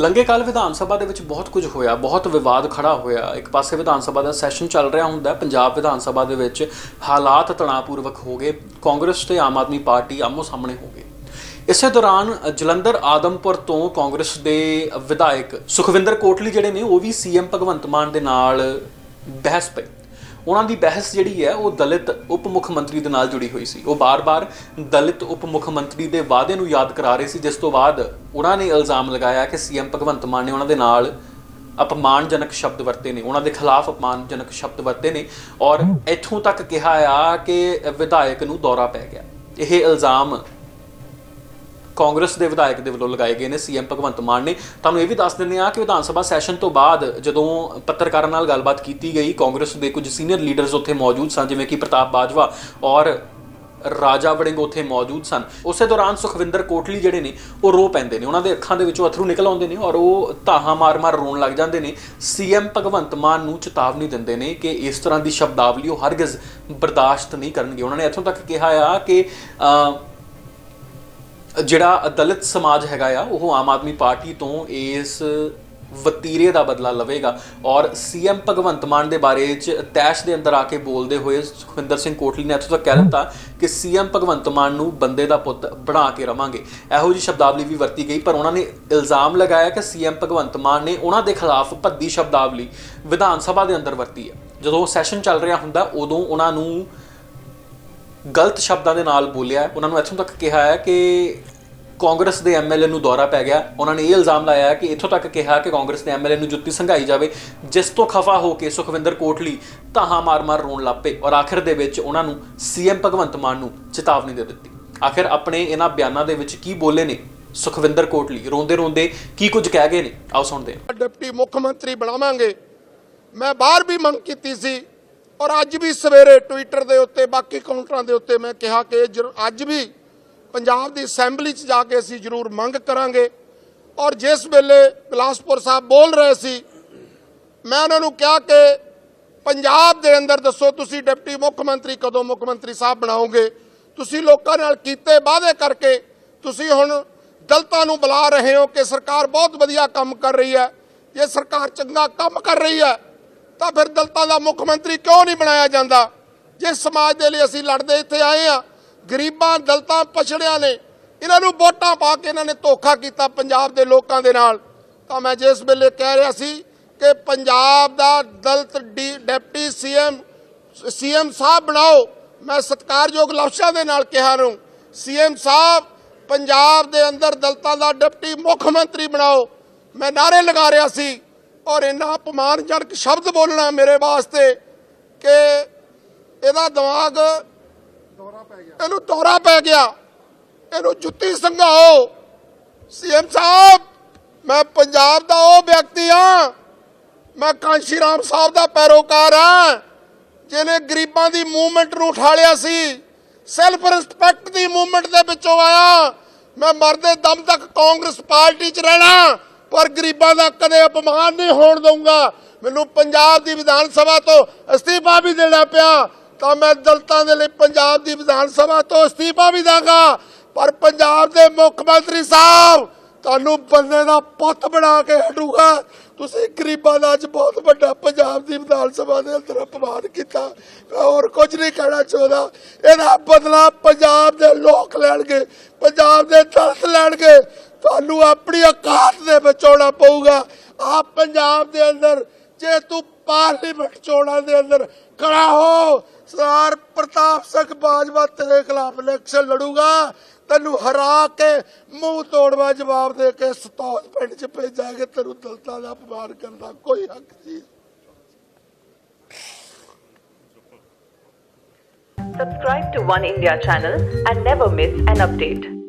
ਲੰਗੇ ਕਾਲ ਵਿਧਾਨ ਸਭਾ ਦੇ ਵਿੱਚ ਬਹੁਤ ਕੁਝ ਹੋਇਆ, ਬਹੁਤ ਵਿਵਾਦ ਖੜਾ ਹੋਇਆ। ਇੱਕ ਪਾਸੇ ਵਿਧਾਨ ਸਭਾ ਦਾ ਸੈਸ਼ਨ ਚੱਲ ਰਿਹਾ ਹੁੰਦਾ, ਪੰਜਾਬ ਵਿਧਾਨ ਸਭਾ ਦੇ ਵਿੱਚ ਹਾਲਾਤ ਤਣਾਅਪੂਰਵਕ ਹੋ ਗਏ, ਕਾਂਗਰਸ ਤੇ ਆਮ ਆਦਮੀ ਪਾਰਟੀ ਆਮੋ ਸਾਹਮਣੇ ਹੋ ਗਏ। ਇਸੇ ਦੌਰਾਨ ਜਲੰਧਰ ਆਦਮਪੁਰ ਤੋਂ ਕਾਂਗਰਸ ਦੇ ਵਿਧਾਇਕ ਸੁਖਵਿੰਦਰ ਕੋਟਲੀ ਜਿਹੜੇ ਨੇ, ਉਹ ਵੀ ਸੀਐਮ ਭਗਵੰਤ ਮਾਨ ਦੇ ਨਾਲ ਬਹਿਸ ਪਈ। ਉਹਨਾਂ ਦੀ ਬਹਿਸ ਜਿਹੜੀ ਹੈ ਉਹ ਦਲਿਤ ਉਪ ਮੁੱਖ ਮੰਤਰੀ ਦੇ ਨਾਲ ਜੁੜੀ ਹੋਈ ਸੀ। ਉਹ ਬਾਰ-ਬਾਰ ਦਲਿਤ ਉਪ ਮੁੱਖ ਮੰਤਰੀ ਦੇ ਵਾਅਦੇ ਨੂੰ ਯਾਦ ਕਰਾ ਰਹੇ ਸੀ, ਜਿਸ ਤੋਂ ਬਾਅਦ ਉਹਨਾਂ ਨੇ ਇਲਜ਼ਾਮ ਲਗਾਇਆ ਕਿ ਸੀਐਮ ਭਗਵੰਤ ਮਾਨ ਨੇ ਉਹਨਾਂ ਦੇ ਨਾਲ ਅਪਮਾਨਜਨਕ ਸ਼ਬਦ ਵਰਤੇ ਨੇ, ਉਹਨਾਂ ਦੇ ਖਿਲਾਫ ਅਪਮਾਨਜਨਕ ਸ਼ਬਦ ਵਰਤੇ ਨੇ ਔਰ ਇੱਥੋਂ ਤੱਕ ਕਿਹਾ ਆ ਕਿ ਵਿਧਾਇਕ ਨੂੰ ਦੌਰਾ ਪੈ ਗਿਆ। ਇਹ ਇਲਜ਼ਾਮ ਕਾਂਗਰਸ ਦੇ ਵਿਧਾਇਕ ਦੇ ਵੱਲੋਂ ਲਗਾਏ ਗਏ ਨੇ, ਸੀਐਮ ਭਗਵੰਤ ਮਾਨ ਨੇ। ਤੁਹਾਨੂੰ ਇਹ ਵੀ ਦੱਸ ਦਿੰਦੇ ਆ ਕਿ ਵਿਧਾਨ ਸਭਾ ਸੈਸ਼ਨ ਤੋਂ ਬਾਅਦ ਜਦੋਂ ਪੱਤਰਕਾਰਾਂ ਨਾਲ ਗੱਲਬਾਤ ਕੀਤੀ ਗਈ, ਕਾਂਗਰਸ ਦੇ ਕੁਝ ਸੀਨੀਅਰ ਲੀਡਰਸ ਉੱਥੇ ਮੌਜੂਦ ਸਨ, ਜਿਵੇਂ ਕਿ ਪ੍ਰਤਾਪ ਬਾਜਵਾ ਔਰ ਰਾਜਾ ਵੜਿੰਗ ਉੱਥੇ ਮੌਜੂਦ ਸਨ। ਉਸੇ ਦੌਰਾਨ ਸੁਖਵਿੰਦਰ ਕੋਟਲੀ ਜਿਹੜੇ ਨੇ, ਉਹ ਰੋ ਪੈਂਦੇ ਨੇ। ਉਹਨਾਂ ਦੇ ਅੱਖਾਂ ਦੇ ਵਿੱਚੋਂ ਅਥਰੂ ਨਿਕਲ ਆਉਂਦੇ ਨੇ ਔਰ ਉਹ ਧਾਹਾਂ ਮਾਰ-ਮਾਰ ਰੋਣ ਲੱਗ ਜਾਂਦੇ ਨੇ। ਸੀਐਮ ਭਗਵੰਤ ਮਾਨ ਨੂੰ ਚੇਤਾਵਨੀ ਦਿੰਦੇ ਨੇ ਕਿ ਇਸ ਤਰ੍ਹਾਂ ਦੀ ਸ਼ਬਦਾਵਲੀ ਉਹ ਹਰਗਿਜ਼ ਬਰਦਾਸ਼ਤ ਨਹੀਂ ਕਰਨਗੇ। ਉਹਨਾਂ ਨੇ ਇੱਥੋਂ ਤੱਕ ਕਿਹਾ ਆ ਕਿ ਜਿਹੜਾ ਦਲਿਤ ਸਮਾਜ ਹੈਗਾ ਆ, ਉਹ ਆਮ ਆਦਮੀ ਪਾਰਟੀ ਤੋਂ ਇਸ ਵਤੀਰੇ ਦਾ ਬਦਲਾ ਲਵੇਗਾ। ਔਰ ਸੀਐਮ ਭਗਵੰਤ ਮਾਨ ਦੇ ਬਾਰੇ ਚ ਤੈਸ਼ ਦੇ ਅੰਦਰ ਆ ਕੇ ਬੋਲਦੇ ਹੋਏ ਸੁਖਵਿੰਦਰ ਸਿੰਘ ਕੋਟਲੀ ਨੇ ਇੱਥੋਂ ਤੱਕ ਕਹਿ ਦਿੱਤਾ ਕਿ ਸੀਐਮ ਭਗਵੰਤ ਮਾਨ ਨੂੰ ਬੰਦੇ ਦਾ ਪੁੱਤ ਬਣਾ ਕੇ ਰਵਾਂਗੇ। ਇਹੋ ਜੀ ਸ਼ਬਦਾਵਲੀ ਵੀ ਵਰਤੀ ਗਈ, ਪਰ ਉਹਨਾਂ ਨੇ ਇਲਜ਼ਾਮ ਲਗਾਇਆ ਕਿ ਸੀਐਮ ਭਗਵੰਤ ਮਾਨ ਨੇ ਉਹਨਾਂ ਦੇ ਖਿਲਾਫ ਭੱਦੀ ਸ਼ਬਦਾਵਲੀ ਵਿਧਾਨ ਸਭਾ ਦੇ ਅੰਦਰ ਵਰਤੀ ਹੈ। ਜਦੋਂ ਸੈਸ਼ਨ ਚੱਲ ਰਿਹਾ ਹੁੰਦਾ, ਉਦੋਂ ਉਹਨਾਂ ਨੂੰ ਗਲਤ ਸ਼ਬਦਾਂ ਦੇ ਨਾਲ ਬੋਲਿਆ ਉਹਨਾਂ ਨੂੰ ਇੱਥੋਂ ਤੱਕ ਕਿਹਾ ਹੈ ਕਿ ਕਾਂਗਰਸ ਦੇ ਐਮਐਲਏ ਨੂੰ ਦੌਰਾ ਪੈ ਗਿਆ। ਉਹਨਾਂ ਨੇ ਇਹ ਇਲਜ਼ਾਮ ਲਾਇਆ ਹੈ ਕਿ ਇੱਥੋਂ ਤੱਕ ਕਿਹਾ ਕਿ ਕਾਂਗਰਸ ਦੇ ਐਮਐਲਏ ਨੂੰ ਜੁੱਤੀ ਸੰਘਾਈ ਜਾਵੇ। ਜਿਸ ਤੋਂ ਖਫਾ ਹੋ ਕੇ ਸੁਖਵਿੰਦਰ ਕੋਟਲੀ ਧਾਹਾਂ ਮਾਰ-ਮਾਰ ਰੋਣ ਲੱਪੇ ਔਰ ਆਖਿਰ ਦੇ ਵਿੱਚ ਉਹਨਾਂ ਨੂੰ ਸੀਐਮ ਭਗਵੰਤ ਮਾਨ ਨੂੰ ਚੇਤਾਵਨੀ ਦੇ ਦਿੱਤੀ। ਆਖਿਰ ਆਪਣੇ ਇਹਨਾਂ ਬਿਆਨਾਂ ਦੇ ਵਿੱਚ ਕੀ ਬੋਲੇ ਨੇ ਸੁਖਵਿੰਦਰ ਕੋਟਲੀ? ਰੋਂਦੇ-ਰੋਂਦੇ ਕੀ ਕੁਝ ਕਹਿ ਗਏ ਨੇ? ਆਓ ਸੁਣਦੇ ਹਾਂ। ਡਿਪਟੀ ਮੁੱਖ ਮੰਤਰੀ ਬਣਾਵਾਂਗੇ। ਮੈਂ ਬਾਹਰ ਵੀ ਮੰਗ ਕੀਤੀ ਸੀ ਔਰ ਅੱਜ ਵੀ ਸਵੇਰੇ ਟਵਿੱਟਰ ਦੇ ਉੱਤੇ, ਬਾਕੀ ਕਾਊਂਟਰਾਂ ਦੇ ਉੱਤੇ ਮੈਂ ਕਿਹਾ ਕਿ ਜਰ- ਅੱਜ ਵੀ ਪੰਜਾਬ ਦੀ ਅਸੈਂਬਲੀ 'ਚ ਜਾ ਕੇ ਅਸੀਂ ਜ਼ਰੂਰ ਮੰਗ ਕਰਾਂਗੇ। ਔਰ ਜਿਸ ਵੇਲੇ ਬਿਲਾਸਪੁਰ ਸਾਹਿਬ ਬੋਲ ਰਹੇ ਸੀ, ਮੈਂ ਉਹਨਾਂ ਨੂੰ ਕਿਹਾ ਕਿ ਪੰਜਾਬ ਦੇ ਅੰਦਰ ਦੱਸੋ, ਤੁਸੀਂ ਡਿਪਟੀ ਮੁੱਖ ਮੰਤਰੀ ਕਦੋਂ ਮੁੱਖ ਮੰਤਰੀ ਸਾਹਿਬ ਬਣਾਓਗੇ? ਤੁਸੀਂ ਲੋਕਾਂ ਨਾਲ ਕੀਤੇ ਵਾਅਦੇ ਕਰਕੇ ਤੁਸੀਂ ਹੁਣ ਦਲਤਾਂ ਨੂੰ ਬੁਲਾ ਰਹੇ ਹੋ ਕਿ ਸਰਕਾਰ ਬਹੁਤ ਵਧੀਆ ਕੰਮ ਕਰ ਰਹੀ ਹੈ, ਜੇ ਸਰਕਾਰ ਚੰਗਾ ਕੰਮ ਕਰ ਰਹੀ ਹੈ ਤਾਂ ਫਿਰ ਦਲਤਾਂ ਦਾ ਮੁੱਖ ਮੰਤਰੀ ਕਿਉਂ ਨਹੀਂ ਬਣਾਇਆ ਜਾਂਦਾ? ਜਿਸ ਸਮਾਜ ਦੇ ਲਈ ਅਸੀਂ ਲੜਦੇ ਇੱਥੇ ਆਏ ਆ ਗਰੀਬਾਂ, ਦਲਤਾਂ, ਪਛੜਿਆਂ ਨੇ, ਇਹਨਾਂ ਨੂੰ ਵੋਟਾਂ ਪਾ ਕੇ ਇਹਨਾਂ ਨੇ ਧੋਖਾ ਕੀਤਾ ਪੰਜਾਬ ਦੇ ਲੋਕਾਂ ਦੇ ਨਾਲ। ਤਾਂ ਮੈਂ ਜਿਸ ਵੇਲੇ ਕਹਿ ਰਿਹਾ ਸੀ ਕਿ ਪੰਜਾਬ ਦਾ ਦਲਤ ਡੀ, ਡਿਪਟੀ ਸੀਐਮ ਸੀਐਮ ਸਾਹਿਬ ਬਣਾਓ, ਮੈਂ ਸਤਿਕਾਰਯੋਗ ਲਫ਼ਜ਼ਾਂ ਦੇ ਨਾਲ ਕਿਹਾ ਨੂੰ, ਸੀਐਮ ਸਾਹਿਬ, ਪੰਜਾਬ ਦੇ ਅੰਦਰ ਦਲਤਾਂ ਦਾ ਡਿਪਟੀ ਮੁੱਖ ਮੰਤਰੀ ਬਣਾਓ। ਮੈਂ ਨਾਰੇ ਲਗਾ ਰਿਹਾ ਸੀ ਔਰ ਇੰਨਾ ਅਪਮਾਨਜਨਕ ਸ਼ਬਦ ਬੋਲਣਾ ਮੇਰੇ ਵਾਸਤੇ ਕਿ ਇਹਦਾ ਦਿਮਾਗ ਇਹਨੂੰ ਦੌਰਾ ਪੈ ਗਿਆ। ਇਹਨੂੰ ਜੁੱਤੀ ਸੰਘਾਓ। ਸੀਐਮ ਸਾਹਿਬ ਮੈਂ ਪੰਜਾਬ ਦਾ ਉਹ ਵਿਅਕਤੀ ਹਾਂ। ਮੈਂ ਕਾਂਸ਼ੀ ਰਾਮ ਸਾਹਿਬ ਦਾ ਪੈਰੋਕਾਰ ਹਾਂ। ਜਿਹਨੇ ਗਰੀਬਾਂ ਦੀ ਮੂਵਮੈਂਟ ਨੂੰ ਉਠਾਲਿਆ ਸੀ। ਸੈਲਫ ਰਿਸਪੈਕਟ ਦੀ ਮੂਵਮੈਂਟ ਦੇ ਵਿੱਚੋਂ ਆਇਆ। ਮੈਂ ਮਰਦੇ ਦਮ ਤੱਕ ਕਾਂਗਰਸ ਪਾਰਟੀ 'ਚ ਰਹਿਣਾ। ਪਰ ਗਰੀਬਾਂ ਦਾ ਕਦੇ ਅਪਮਾਨ ਨਹੀਂ ਹੋਣ ਦਊਂਗਾ। ਮੈਨੂੰ ਪੰਜਾਬ ਦੀ ਵਿਧਾਨ ਸਭਾ ਤੋਂ ਅਸਤੀਫਾ ਵੀ ਦੇਣਾ ਪਿਆ, ਤਾਂ ਮੈਂ ਦਲਤਾਂ ਦੇ ਲਈ ਪੰਜਾਬ ਦੀ ਵਿਧਾਨ ਸਭਾ ਤੋਂ ਅਸਤੀਫਾ ਵੀ ਦਾਂਗਾ ਪਰ ਪੰਜਾਬ ਦੇ ਮੁੱਖ ਮੰਤਰੀ ਸਾਹਿਬ, ਤੁਹਾਨੂੰ ਬੰਦੇ ਦਾ ਪੁੱਤ ਬਣਾ ਕੇ ਹਟੂਗਾ। ਤੁਸੀਂ ਗਰੀਬਾਂ ਦਾ ਅੱਜ ਬਹੁਤ ਵੱਡਾ ਪੰਜਾਬ ਦੀ ਵਿਧਾਨ ਸਭਾ ਦੇ ਅੰਦਰ ਅਪਮਾਨ ਕੀਤਾ। ਮੈਂ ਹੋਰ ਕੁਝ ਨਹੀਂ ਕਹਿਣਾ ਚਾਹੁੰਦਾ। ਇਹਦਾ ਬਦਲਾ ਪੰਜਾਬ ਦੇ ਲੋਕ ਲੈਣਗੇ, ਪੰਜਾਬ ਦੇ ਦਲਤ ਲੈਣਗੇ। ਤੁਹਾਨੂੰ ਆਪਣੀ ਔਕਾਤ ਦੇ ਵਿੱਚ ਪਊਗਾ। ਆਪ ਪੰਜਾਬ ਦੇ ਅੰਦਰ, ਜੇ ਤੂੰ ਪਾਰਲੀਮੈਂਟ ਚੋਣਾਂ ਦੇ ਅੰਦਰ ਖੜਾ ਹੋ, ਸਰਦਾਰ ਪ੍ਰਤਾਪ ਸਿੰਘ ਬਾਜਵਾ ਤੇਰੇ ਖਿਲਾਫ ਇਲੈਕਸ਼ਨ ਲੜੂਗਾ। ਤੈਨੂੰ ਹਰਾ ਕੇ ਮੂੰਹ ਤੋੜਵਾ ਜਵਾਬ ਦੇ ਕੇ ਸਤੌਜ ਪਿੰਡ 'ਚ ਭੇਜਾਂਗੇ ਤੈਨੂੰ ਦਲਤਾਂ ਦਾ ਅਪਮਾਨ ਕਰਨ ਦਾ ਕੋਈ ਹੱਕ ਨਹੀਂ। Subscribe to One India channel and never miss an update.